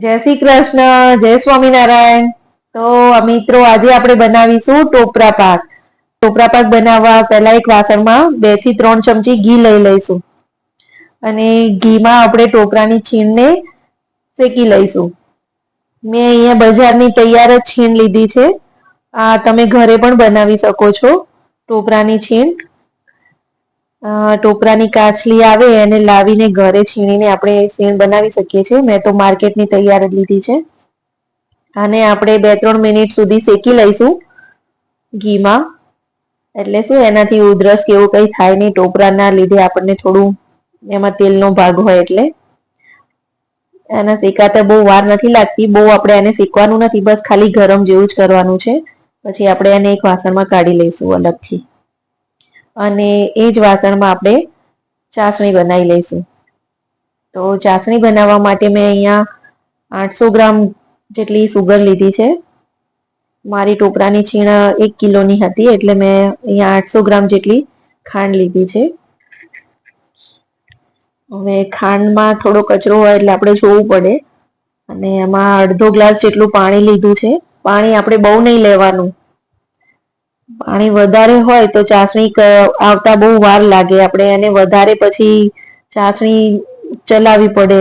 જય શ્રી કૃષ્ણ, જય સ્વામિનારાયણ. તો મિત્રો, આજે આપણે બનાવીશું ટોપરા પાક. ટોપરા પાક બનાવવા પહેલા એક વાસણમાં બેથી ત્રણ ચમચી ઘી લઈ લઈશું. અને ઘીમાં આપણે ટોપરાની છીણને શેકી લઈશું. મેં અહીંયા બજારની તૈયાર જ છીણ લીધી છે. આ તમે ઘરે પણ બનાવી શકો છો ટોપરાની છીણ. ટોપરાની કાચલી આવે એને લાવીને ઘરે છીણીને આપણે સીણ બનાવી શકીએ છીએ. મેં તો માર્કેટની તૈયાર જ લીધી છે. આને આપણે બે ત્રણ મિનિટ સુધી શેકી લઈશું ઘીમાં. એટલે શું એનાથી ઉધરસ કે એવું કંઈ થાય નહીં. ટોપરાના લીધે આપણને થોડું એમાં તેલનો ભાગ હોય એટલે. એના શેકાતા બહુ વાર નથી લાગતી. બહુ આપણે એને શેકવાનું નથી. બસ ખાલી ગરમ જેવું જ કરવાનું છે. પછી આપણે એને એક વાસણમાં કાઢી લઈશું અલગથી. અને એ જ વાસણમાં આપણે ચાસણી બનાવી લઈશું. તો ચાસણી બનાવવા માટે મેં અહીંયા આઠસો ગ્રામ જેટલી સુગર લીધી છે. મારી ટોપરાની છીણ એક કિલોની હતી એટલે મેં અહીંયા આઠસો ગ્રામ જેટલી ખાંડ લીધી છે. હવે ખાંડમાં થોડો કચરો હોય એટલે આપણે જોવું પડે. અને એમાં અડધો ગ્લાસ જેટલું પાણી લીધું છે. પાણી આપણે બહુ નહીં લેવાનું. પાણી વધારે હોય તો ચાસણી આવતા બહુ વાર લાગે આપણે એને વધારે પછી ચાસણી ચલાવવી પડે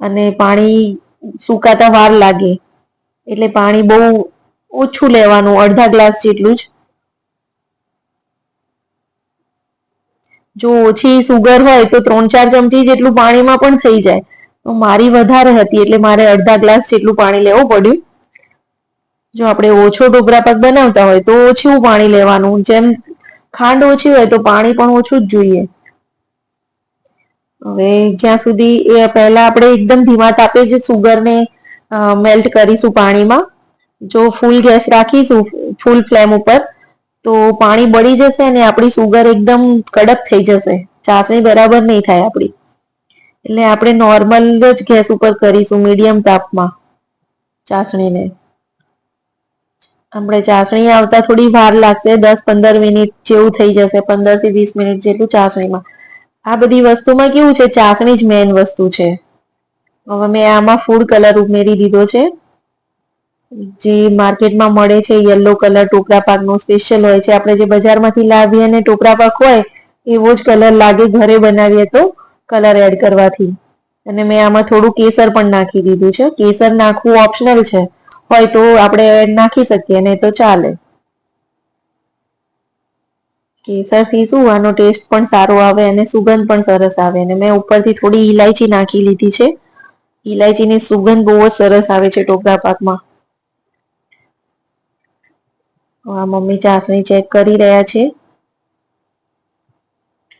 અને પાણી સુકાતા વાર લાગે. એટલે પાણી બહુ ઓછું લેવાનું, અડધા ગ્લાસ જેટલું જ. જો ઓછી સુગર હોય તો ત્રણ ચાર ચમચી જેટલું પાણીમાં પણ થઈ જાય. તો મારી વધારે હતી એટલે મારે અડધા ગ્લાસ જેટલું પાણી લેવું પડ્યું. જો આપણે ઓછો ઢોબરા પાક બનાવતા હોય તો ઓછું પાણી લેવાનું. જેમ ખાંડ ઓછી હોય તો પાણી પણ ઓછું જ જોઈએ. હવે જ્યાં સુધી એ પહેલા આપણે એકદમ ધીમા તાપે જ સુગરને મેલ્ટ કરીશું પાણીમાં. જો ફૂલ ગેસ રાખીશું ફૂલ ફ્લેમ ઉપર, તો પાણી બળી જશે અને આપણી સુગર એકદમ કડક થઈ જશે. ચાસણી બરાબર નહીં થાય આપણી. એટલે આપણે નોર્મલ જ ગેસ ઉપર કરીશું મીડિયમ તાપમાં ચાસણીને. આપણે ચાસણી આવતા થોડી વાર લાગશે, દસ પંદર મિનિટ જેવું થઈ જશે, પંદરથી વીસ મિનિટ જેટલું ચાસણીમાં. આ બધી વસ્તુમાં કેવું છે, ચાસણી જ મેઇન વસ્તુ છે. હવે મેં આમાં ફૂડ કલર ઉમેરી દીધો છે. જે માર્કેટમાં મળે છે યલો કલર ટોપરા પાકનો સ્પેશિયલ હોય છે. આપણે જે બજારમાંથી લાવીએ અને ટોપરા પાક હોય, એવો જ કલર લાગે ઘરે બનાવીએ તો કલર એડ કરવાથી. અને મેં આમાં થોડું કેસર પણ નાખી દીધું છે. કેસર નાખવું ઓપ્શનલ છે. હોય તો આપણે નાખી શકીએ, નહીં તો ચાલે. કેસરથી શું? આનો ટેસ્ટ પણ સારો આવે અને સુગંધ પણ સરસ આવે. અને મેં ઉપરથી થોડી ઈલાયચી નાખી લીધી છે. ઈલાયચીની સુગંધ બહુ જ સરસ આવે છે ટોપરા પાકમાં. આ મમ્મી ચાસણી ચેક કરી રહ્યા છે.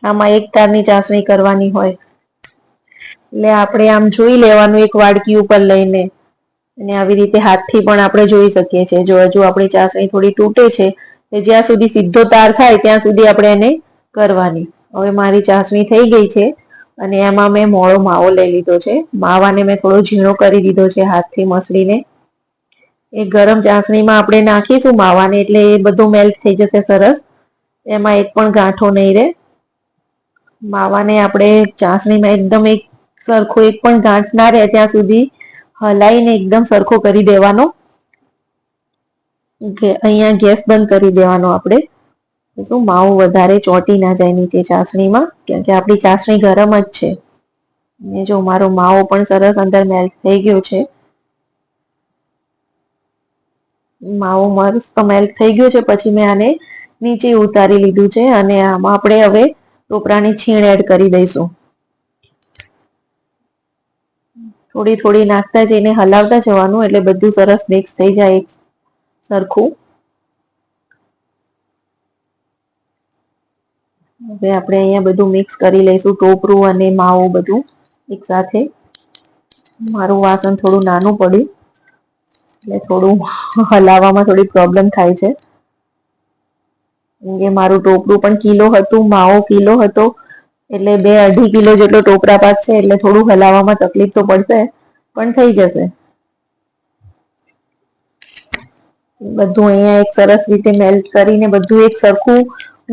આમાં એક તારની ચાસણી કરવાની હોય. એટલે આપણે આમ જોઈ લેવાનું એક વાડકી ઉપર લઈને. અને આવી રીતે હાથથી પણ આપણે જોઈ શકીએ છીએ. જો હજુ આપણી ચાસણી થોડી તૂટે છે જ્યાં સુધી સીધો તાર થાય ત્યાં સુધી આપણે એને કરવાની. હવે મારી ચાસણી થઈ ગઈ છે અને એમાં મેં મોળો માવો લઈ લીધો છે. માવાને મેં થોડો ઝીણો કરી દીધો છે હાથથી મસળીને. એ ગરમ ચાસણીમાં આપણે નાખીશું માવાને એટલે એ બધું મેલ્ટ થઈ જશે સરસ. એમાં એક પણ ગાંઠો નહીં રહે. માવાને આપણે ચાસણીમાં એકદમ એક સરખો એક પણ ગાંઠ ના રહે ત્યાં સુધી હલાવીને એકદમ સરખો કરી દેવાનો. ઓકે, અહીંયા ગેસ બંધ કરી દેવાનો આપણે. શું, માવો વધારે ચોટી ના જાય નીચે ચાસણીમાં? કેમ કે આપણી ચાસણી ગરમ જ છે. ને જો મારો માવો પણ સરસ અંદર મેલ્ટ થઈ ગયો છે. માવો મસ્ત મેલ્ટ થઈ ગયો છે, પછી મેં આને નીચે ઉતારી લીધું છે અને આમાં આપણે હવે ટોપરાની છીણ એડ કરી દઈશું. થોડી થોડી નાખતા જઈને હલાવતા જવાનું એટલે બધું સરસ મિક્સ થઈ જાય સરખું. હવે આપણે અહીંયા બધું મિક્સ કરી લઈશું, ટોપરું અને માવો બધું એક સાથે. મારું વાસણ થોડું નાનું પડ્યું, એટલે થોડું હલાવવામાં થોડી પ્રોબ્લેમ થાય છે. કે મારું ટોપરું પણ કિલો હતું, માવો કિલો હતો એટલે બે અઢી કિલો જેટલો ટોપરા પાક છે, એટલે થોડું હલાવવામાં તકલીફ તો પડશે, પણ થઈ જશે. બધું અહીંયા એક સરસ રીતે મેલ્ટ કરીને બધું એક સરખું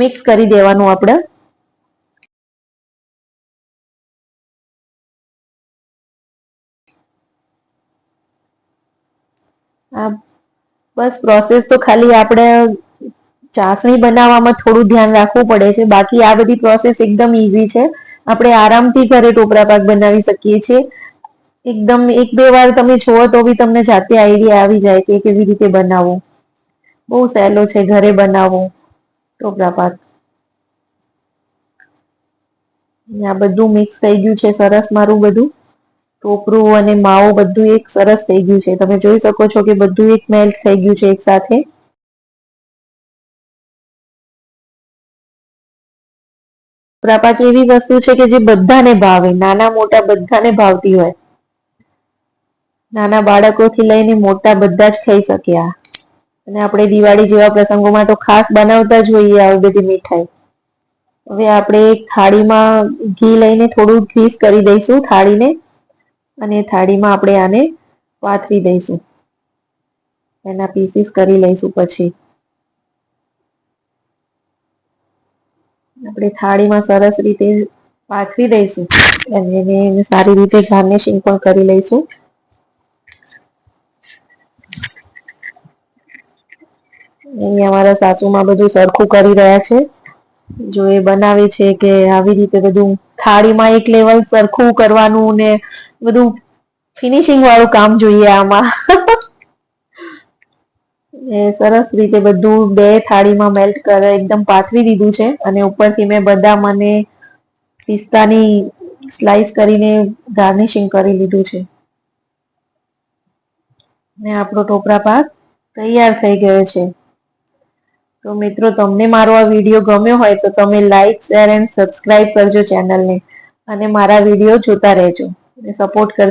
મિક્સ કરી દેવાનું આપણે. આ બસ પ્રોસેસ તો ખાલી આપણે ચાસણી બનાવવામાં થોડું ધ્યાન રાખવું પડે છે. બાકી આ બધી પ્રોસેસ એકદમ ઈઝી છે. આપણે આરામથી ઘરે ટોપરા પાક બનાવી શકીએ છીએ. એકદમ એક બે વાર તમે છો તો બી તમને જાતે આઈડિયા આવી જાય કે કેવી રીતે બનાવો બહુ સહેલો છે ઘરે બનાવવો ટોપરા પાક. આ બધું મિક્સ થઈ ગયું છે. સરસ મારું બધું. ટોપરું અને માવો બધું એક સરસ થઈ ગયું છે. તમે જોઈ શકો છો કે બધું એક મેલ્ટ થઈ ગયું છે એક સાથે. પ્રપાક એવી વસ્તુ છે કે જે બધાને ભાવે, નાના મોટા બધાને ભાવતી હોય. નાના બાળકોથી લઈને મોટા બધા જ ખાઈ શક્યા અને આપણે દિવાળી જેવા પ્રસંગોમાં તો ખાસ બનાવતા જ હોઈએ આવી બધી મીઠાઈ. હવે આપણે થાળીમાં ઘી લઈને થોડું ઘીસ કરી દઈશું થાળીને, અને થાળીમાં આપણે આને પાથરી દઈશું. એના પીસીસ કરી લઈશું પછી. આપણે થાળીમાં સરસ રીતે પાથરી દઈશું. અને એને સારી રીતે ગાર્નિશિંગ પણ કરી લઈશું. અમારા સાસુમાં બધું સરખું કરી રહ્યા છે. જો એ બનાવે છે કે આવી રીતે બધું થાળીમાં એક લેવલ સરખું કરવાનું ને બધું ફિનિશિંગ વાળું કામ જોઈએ આમાં. સરસ રીતે બધું બે થાળીમાં મેલ્ટ કરે, એકદમ પાથરી દીધું છે અને ઉપરથી મેં બદામ અને પિસ્તાની સ્લાઈસ કરીને ગાર્નિશિંગ કરી લીધું છે. ને આપણો ટોપરા પાક તૈયાર થઈ ગયો છે. તો મિત્રો, તમને મારો આ વીડિયો ગમ્યો હોય તો તમે લાઈક શેર એન્ડ સબસ્ક્રાઇબ કરજો ચેનલને અને મારા વીડિયો જોતા રહેજો અને સપોર્ટ કર